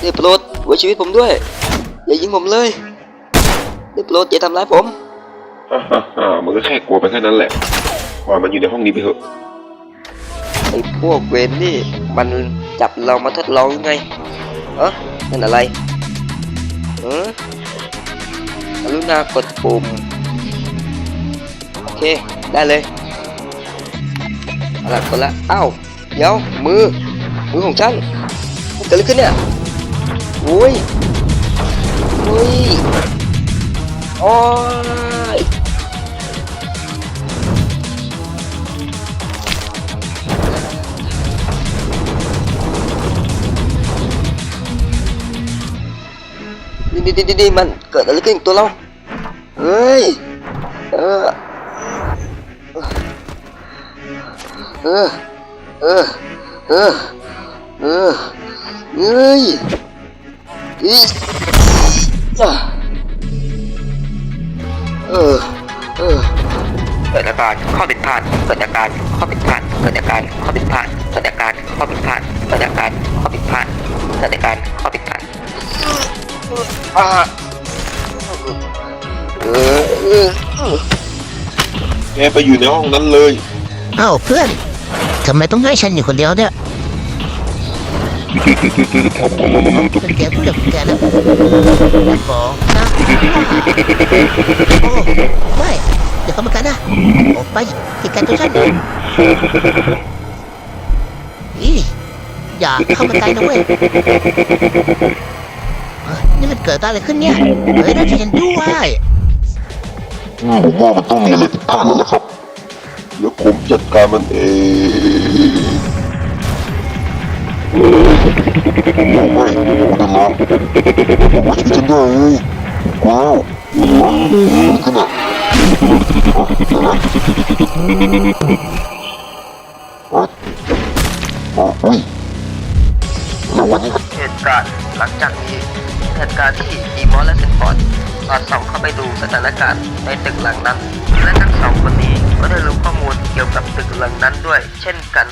ได้โปรดไว้ชีวิตผมด้วย อย่ายิงผมเลยได้โปรดอย่าทำร้ายผมฮ่าฮ่าฮ่ามันก็แค่กลัวไปแค่นั้นแหละปล่อยมันอยู่ในห้องนี้ไปเถอะไอ้พวกเวนนี่มันจับเรามาทดลองยังไงเออนั่นอะไรเออกรุณากดปุ่มโอเค ได้เลยเอาละกดละอ้าวเดี๋ยวมือมือของฉันมันเกิดอะไรขึ้นเนี่ยโอ้ยโอ้ยโอ้ยนี่นี่นี่นี่มันเกิดอะไรขึ้นกับตัวเราเฮ้ยเออเออเออเออเออเฮ้ยอีอะ เออ เออ เกิดอาการข้อผิดพลาดเกิดอาการข้อผิดพลาดเกิดอาการข้อผิดพลาดเกิดอาการข้อผิดพลาดเกิดอาการข้อผิดพลาดเกิดอาการข้อผิดพลาดอ่าเออแกไปอยู่ในห้องนั้นเลย เอ้าเพื่อน ทำไมต้องให้ฉันอยู่คนเดียวเนี่ย เป็นแกพูดกับแกนะบอกนะโอ้ไม่เดี๋ยวเขามากันนะออกไปติดกันตัวฉันอีอย่าเข้ามาใกล้นะเว้ยเฮ้ยนี่มันเกิดอะไรขึ้นเนี่ย เฮ้ยน่าจะเห็นด้วยผมว่ามันต้องมีอะไรผิดพลาดแล้วล่ะครับเดี๋ยวผมจัดการมันเอง เหตุการณ์หลังจากนี้เหตุการณ์ที่ดีมอสและเซนฟอร์ดสอดส่องเข้าไปดูสถานการณ์ในตึกหลังนั้น และทั้งสองคนนี้ก็ได้รู้ข้อมูลเกี่ยวกับตึกหลังนั้นด้วย เช่นกัน